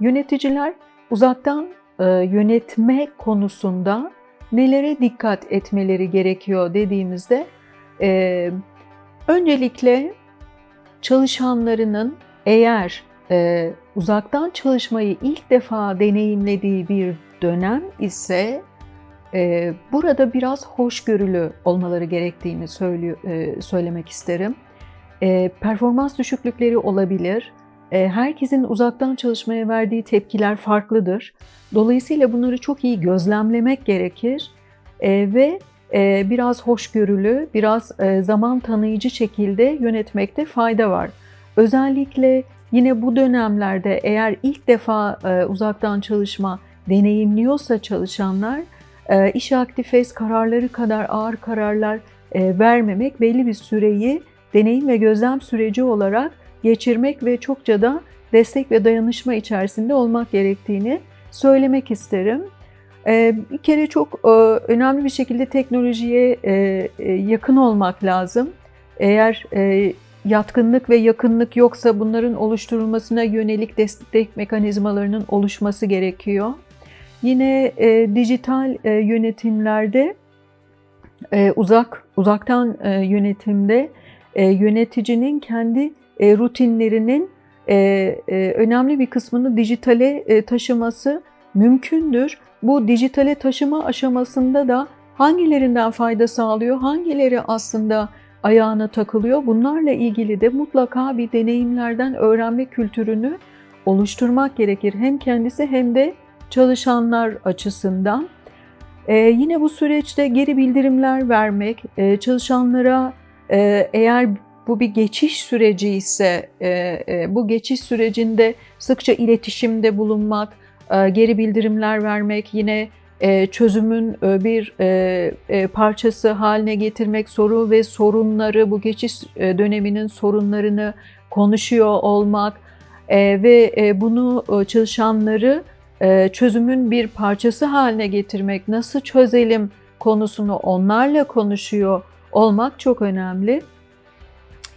Yöneticiler uzaktan e, yönetme konusunda nelere dikkat etmeleri gerekiyor dediğimizde e, öncelikle çalışanlarının eğer e, uzaktan çalışmayı ilk defa deneyimlediği bir dönem ise e, burada biraz hoşgörülü olmaları gerektiğini söylüyor, e, söylemek isterim. E, performans düşüklükleri olabilir. E, herkesin uzaktan çalışmaya verdiği tepkiler farklıdır. Dolayısıyla bunları çok iyi gözlemlemek gerekir e, ve e, biraz hoşgörülü, biraz e, zaman tanıyıcı şekilde yönetmekte fayda var. Özellikle yine bu dönemlerde eğer ilk defa e, uzaktan çalışma deneyimliyorsa çalışanlar, iş aktifes kararları kadar ağır kararlar vermemek, belli bir süreyi deneyim ve gözlem süreci olarak geçirmek ve çokça da destek ve dayanışma içerisinde olmak gerektiğini söylemek isterim. Bir kere çok önemli bir şekilde teknolojiye yakın olmak lazım. Eğer yatkınlık ve yakınlık yoksa bunların oluşturulmasına yönelik destek mekanizmalarının oluşması gerekiyor. Yine dijital yönetimlerde uzak uzaktan yönetimde yöneticinin kendi rutinlerinin önemli bir kısmını dijitale taşıması mümkündür. Bu dijitale taşıma aşamasında da hangilerinden fayda sağlıyor, hangileri aslında ayağına takılıyor bunlarla ilgili de mutlaka bir deneyimlerden öğrenme kültürünü oluşturmak gerekir. Hem kendisi hem de çalışanlar açısından. Ee, yine bu süreçte geri bildirimler vermek, e, çalışanlara e, eğer bu bir geçiş süreci ise e, e, bu geçiş sürecinde sıkça iletişimde bulunmak, e, geri bildirimler vermek, yine çözümün bir parçası haline getirmek, soru ve sorunları, bu geçiş döneminin sorunlarını konuşuyor olmak ve bunu çalışanları çözümün bir parçası haline getirmek, nasıl çözelim konusunu onlarla konuşuyor olmak çok önemli.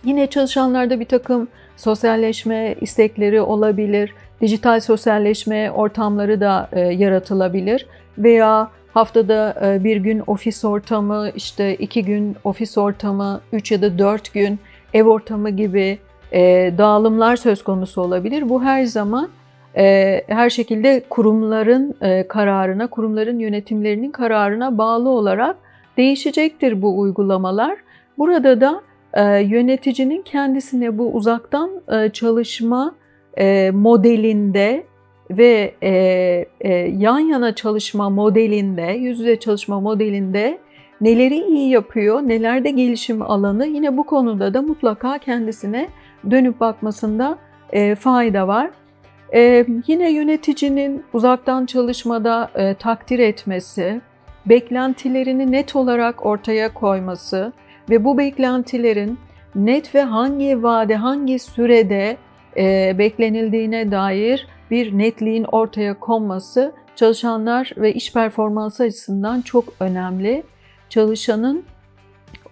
Yine çalışanlarda bir takım sosyalleşme istekleri olabilir dijital sosyalleşme ortamları da e, yaratılabilir veya haftada e, bir gün ofis ortamı, işte iki gün ofis ortamı, üç ya da dört gün ev ortamı gibi e, dağılımlar söz konusu olabilir. Bu her zaman e, her şekilde kurumların e, kararına, kurumların yönetimlerinin kararına bağlı olarak değişecektir bu uygulamalar. Burada da yöneticinin kendisine bu uzaktan e, çalışma e, modelinde ve e, yan yana çalışma modelinde, yüz yüze çalışma modelinde neleri iyi yapıyor, nelerde gelişim alanı yine bu konuda da mutlaka kendisine dönüp bakmasında fayda var. Yine yöneticinin uzaktan çalışmada takdir etmesi, beklentilerini net olarak ortaya koyması ve bu beklentilerin net ve hangi vade, hangi sürede e, beklenildiğine dair bir netliğin ortaya konması çalışanlar ve iş performansı açısından çok önemli. Çalışanın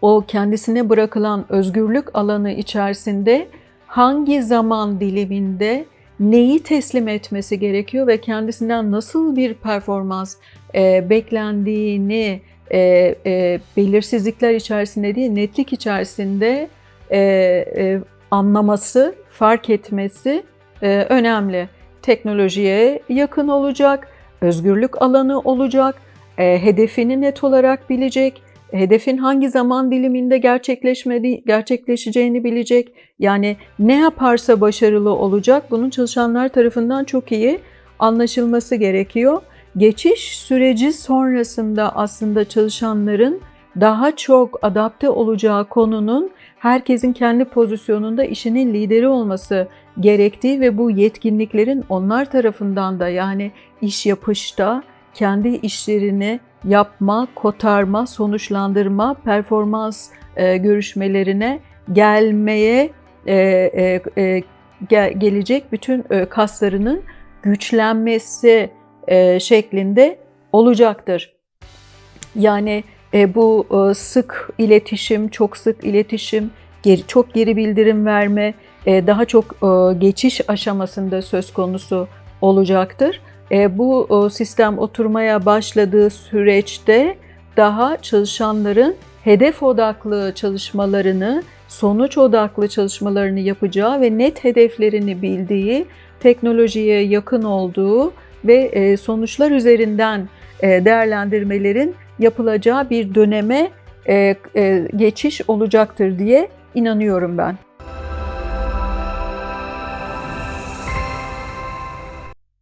o kendisine bırakılan özgürlük alanı içerisinde hangi zaman diliminde neyi teslim etmesi gerekiyor ve kendisinden nasıl bir performans e, beklendiğini e, e, belirsizlikler içerisinde değil netlik içerisinde e, e, anlaması fark etmesi e, önemli. Teknolojiye yakın olacak, özgürlük alanı olacak, e, hedefini net olarak bilecek, hedefin hangi zaman diliminde gerçekleşmedi, gerçekleşeceğini bilecek. Yani ne yaparsa başarılı olacak. Bunun çalışanlar tarafından çok iyi anlaşılması gerekiyor. Geçiş süreci sonrasında aslında çalışanların daha çok adapte olacağı konunun herkesin kendi pozisyonunda işinin lideri olması gerektiği ve bu yetkinliklerin onlar tarafından da yani iş yapışta kendi işlerini yapma, kotarma, sonuçlandırma, performans e, görüşmelerine gelmeye e, e, e, gel, gelecek bütün e, kaslarının güçlenmesi e, şeklinde olacaktır. Yani e, bu e, sık iletişim, çok sık iletişim, çok geri bildirim verme, daha çok geçiş aşamasında söz konusu olacaktır. Bu sistem oturmaya başladığı süreçte daha çalışanların hedef odaklı çalışmalarını, sonuç odaklı çalışmalarını yapacağı ve net hedeflerini bildiği, teknolojiye yakın olduğu ve e, sonuçlar üzerinden e, değerlendirmelerin yapılacağı bir döneme e, geçiş olacaktır diye inanıyorum ben.